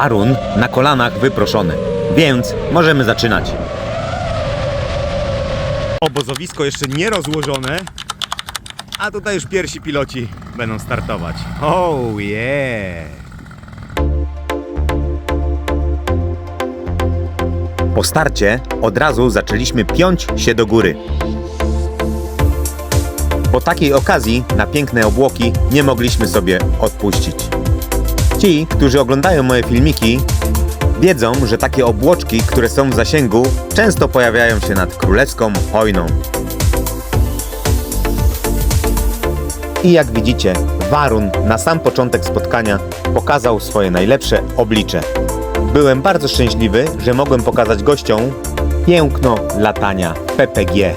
Warun na kolanach wyproszony. Więc możemy zaczynać. Obozowisko jeszcze nie rozłożone, a tutaj już pierwsi piloci będą startować. Oh yeah! Po starcie od razu zaczęliśmy piąć się do góry. Po takiej okazji na piękne obłoki nie mogliśmy sobie odpuścić. Ci, którzy oglądają moje filmiki, wiedzą, że takie obłoczki, które są w zasięgu, często pojawiają się nad królewską hojną. I jak widzicie, Warun na sam początek spotkania pokazał swoje najlepsze oblicze. Byłem bardzo szczęśliwy, że mogłem pokazać gościom piękno latania PPG.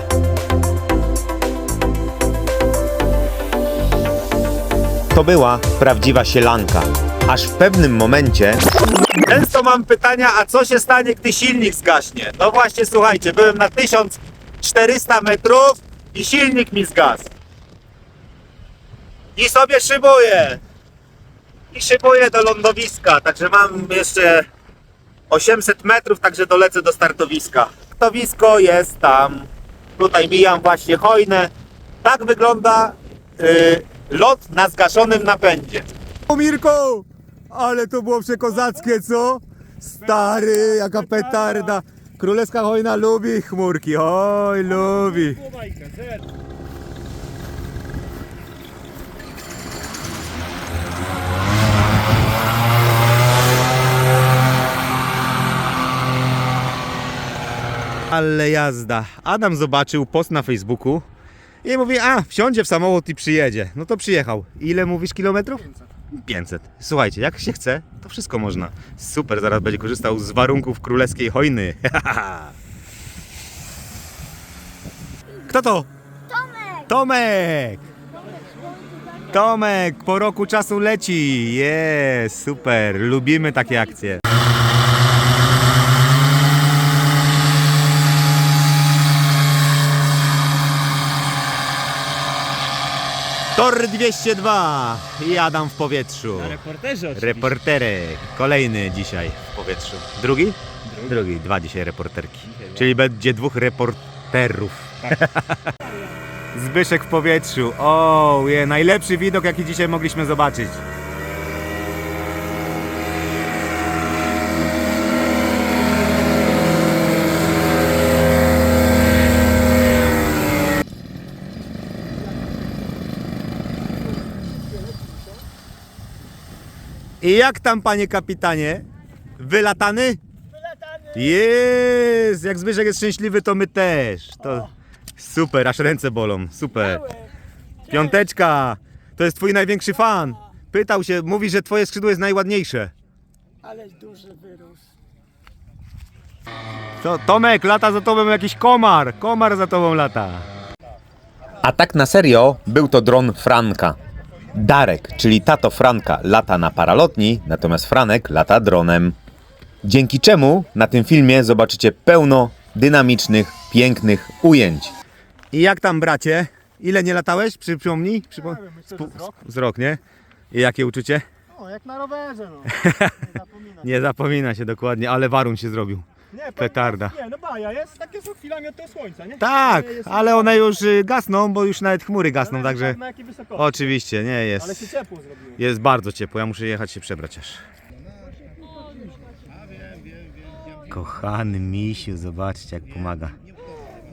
To była prawdziwa sielanka. Aż w pewnym momencie Często mam pytania, a co się stanie, gdy silnik zgaśnie? No właśnie, słuchajcie, byłem na 1400 metrów i silnik mi zgasł. I sobie szybuję. I szybuję do lądowiska, także mam jeszcze 800 metrów, także dolecę do startowiska. Startowisko jest tam. Tutaj mijam właśnie hojnę. Tak wygląda y, lot na zgaszonym napędzie. O Mirko! Ale to było przekozackie, co? Stary, jaka petarda. Królewska hojna lubi chmurki, oj, lubi. Ale jazda. Adam zobaczył post na Facebooku i mówi, a, wsiądzie w samochód i przyjedzie. No to przyjechał. Ile mówisz kilometrów? 500. Słuchajcie, jak się chce, to wszystko można. Super, zaraz będzie korzystał z warunków królewskiej hojny. Kto to? Tomek! Tomek! Tomek, po roku czasu leci. Jest, super. Lubimy takie akcje. Tor 202 i Adam w powietrzu. Reporterzy oczywiście. Reporterek. Kolejny dzisiaj w powietrzu. Drugi? Drugi. Dwa dzisiaj reporterki. Czyli będzie dwóch reporterów. Zbyszek w powietrzu. O, je, najlepszy widok jaki dzisiaj mogliśmy zobaczyć. I jak tam, panie kapitanie? Wylatany? Wylatany! Jest! Jak Zbyszek jest szczęśliwy, to my też. To super, aż ręce bolą. Super. Piąteczka! To jest twój największy fan. Pytał się, mówi, że twoje skrzydło jest najładniejsze. Ale duży wyrósł. To, Tomek, lata za tobą jakiś komar. Komar za tobą lata. A tak na serio, był to dron Franka. Darek, czyli tato Franka, lata na paralotni, natomiast Franek lata dronem. Dzięki czemu na tym filmie zobaczycie pełno dynamicznych, pięknych ujęć. I jak tam, bracie? Ile nie latałeś? Przy, przypomnij. Przypo... myślę, że Spu- z rok. z rok, nie? I jakie uczucie? O, jak na rowerze, no. Nie. Nie zapomina się dokładnie, ale warun się zrobił. Nie, petarda. wam, Nie, no baja jest, takie są chwilami od tego słońca, nie? Tak, jest- ale one już y, gasną, bo już nawet chmury gasną, także Na jakiej wysokości. oczywiście, nie Ale się jest. ciepło zrobiło. Jest bardzo ciepło, ja muszę jechać się przebrać aż. Kochany misiu, zobaczcie jak pomaga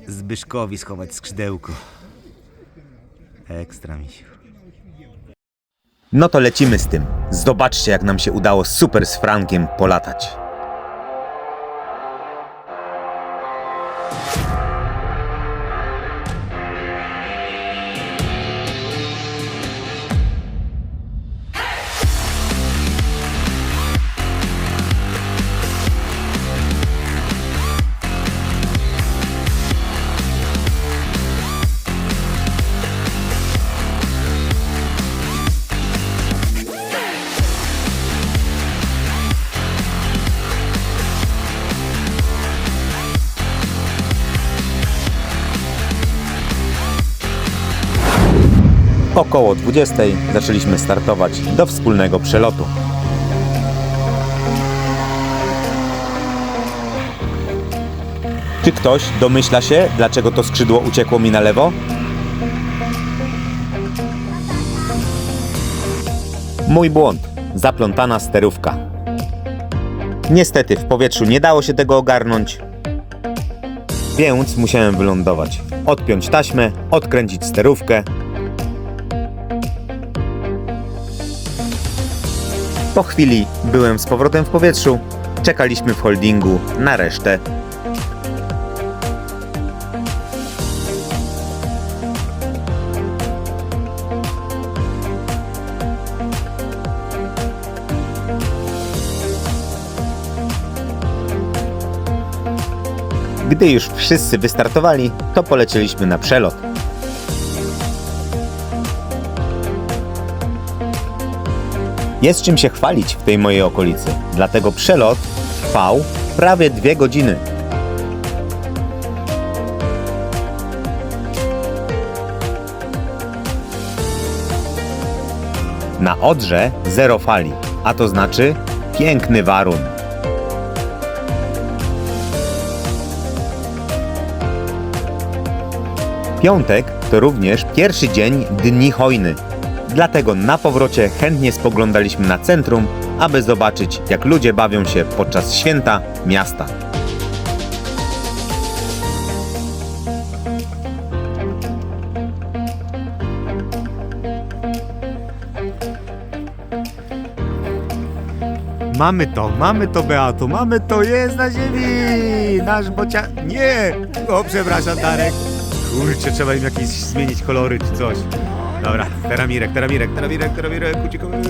Zbyszkowi schować skrzydełko. Ekstra misiu. No to lecimy z tym. Zobaczcie, jak nam się udało super z Frankiem polatać. Około 20 zaczęliśmy startować do wspólnego przelotu. Czy ktoś domyśla się, dlaczego to skrzydło uciekło mi na lewo? Mój błąd. Zaplątana sterówka. Niestety w powietrzu nie dało się tego ogarnąć, więc musiałem wylądować. Odpiąć taśmę, odkręcić sterówkę, Po chwili byłem z powrotem w powietrzu. Czekaliśmy w holdingu na resztę. Gdy już wszyscy wystartowali, to polecieliśmy na przelot. Jest czym się chwalić w tej mojej okolicy, dlatego przelot trwał prawie dwie godziny. Na Odrze zero fali, a to znaczy piękny warun. Piątek to również pierwszy dzień Dni Hojny. Dlatego na powrocie chętnie spoglądaliśmy na centrum, aby zobaczyć, jak ludzie bawią się podczas święta miasta. Mamy to, mamy to, Beato, mamy to, jest na ziemi! Nasz bocia... Nie! O, przepraszam, Darek. Kurczę, trzeba im jakieś zmienić kolory czy coś. Dobra, teramirek, teramirek, teramirek, teramirek, uciekamy.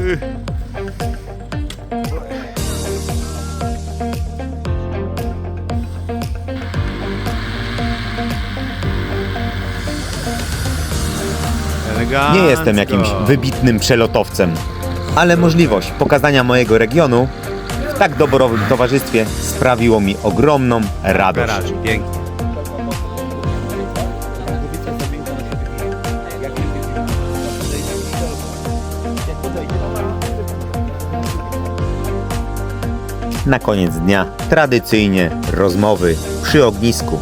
Nie jestem jakimś wybitnym przelotowcem, ale możliwość pokazania mojego regionu w tak doborowym towarzystwie sprawiło mi ogromną radość. Pięknie. Na koniec dnia tradycyjnie rozmowy przy ognisku.